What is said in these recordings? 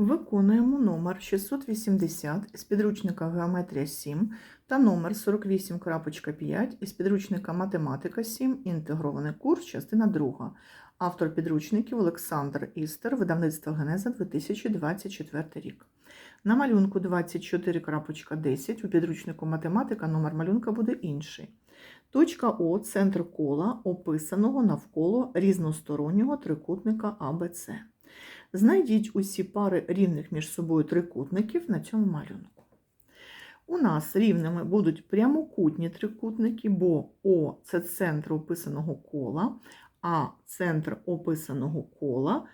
Виконуємо номер 680 із підручника Геометрія 7 та номер 48.5 із підручника Математика 7. Інтегрований курс, частина 2. Автор підручників Олександр Істер, видавництво Генеза 2024 рік. На малюнку 24.10 у підручнику Математика номер малюнка буде інший. Точка О центр кола, описаного навколо різностороннього трикутника АБЦ. Знайдіть усі пари рівних між собою трикутників на цьому малюнку. У нас рівними будуть прямокутні трикутники, бо О це центр описаного кола, а центр описаного кола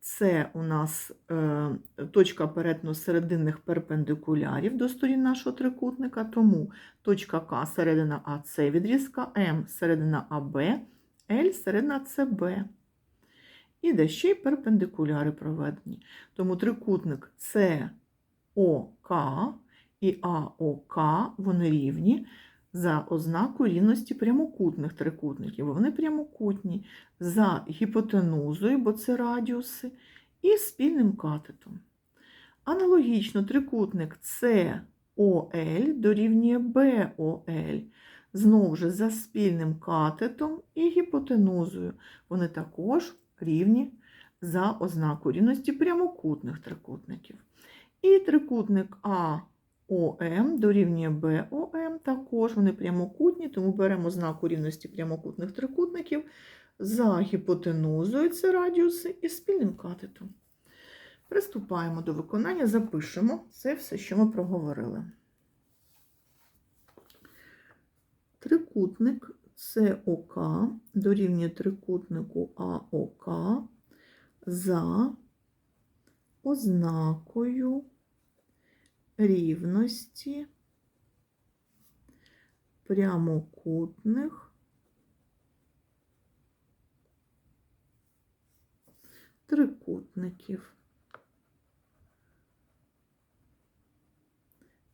це у нас е, точка перетину серединних перпендикулярів до сторін нашого трикутника, тому точка К середина АС відрізка, М середина АБ, Л середина СБ. І де ще й перпендикуляри проведені. Тому трикутник СОК і АОК вони рівні за ознакою рівності прямокутних трикутників. Вони прямокутні за гіпотенузою, бо це радіуси, і спільним катетом. Аналогічно трикутник СОЛ дорівнює БОЛ. Знову ж за спільним катетом і гіпотенузою. Вони також рівні за ознакою рівності прямокутних трикутників. І трикутник АОМ дорівнює БОМ, також вони прямокутні, тому беремо знаку рівності прямокутних трикутників за гіпотенузою, це радіуси, і спільним катетом. Приступаємо до виконання, запишемо це все, що ми проговорили. Трикутник СОК дорівнює трикутнику АОК за ознакою рівності прямокутних трикутників.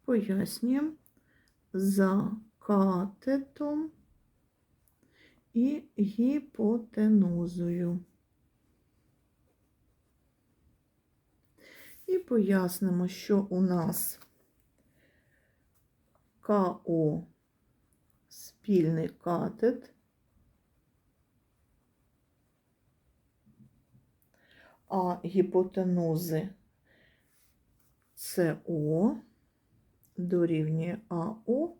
Пояснюємо за катетом і гіпотенузою. І пояснимо, що у нас КО спільний катет, а гіпотенузи СО дорівнює АО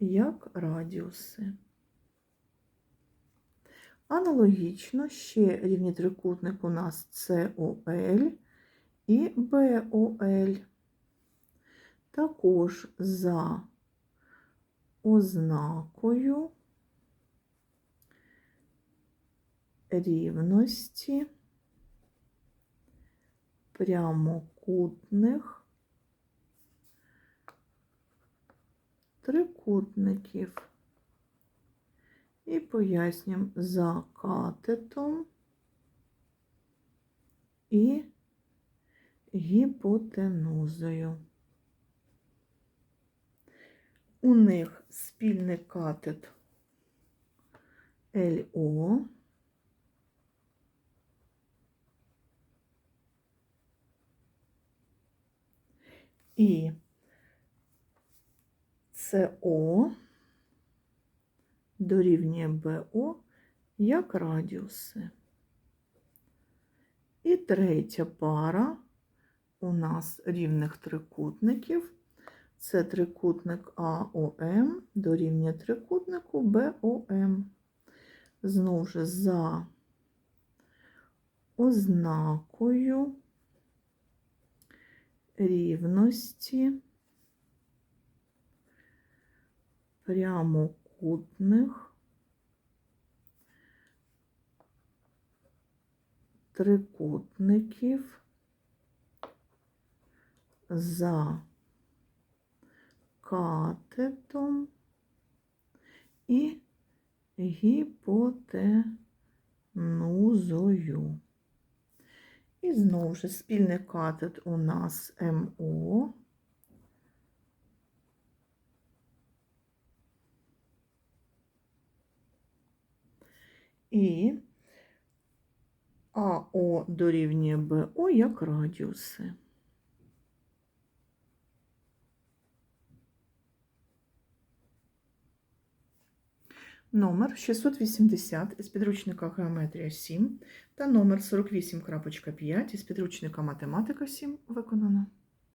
як радіуси. Аналогічно ще рівні трикутник у нас COL і BOL. Також за ознакою рівності прямокутних трикутників. І пояснюємо за катетом і гіпотенузою. У них спільний катет ЛО. І СО дорівнює БО як радіуси. І третя пара у нас рівних трикутників. Це трикутник АОМ дорівнює трикутнику БОМ. Знову ж за ознакою рівності прямокутних трикутників за катетом і гіпотенузою. І знову ж спільний катет у нас МО. І АО дорівнює БО як радіуси. Номер 680 із підручника Геометрія 7 та номер 48.5 із підручника Математика 7 виконано.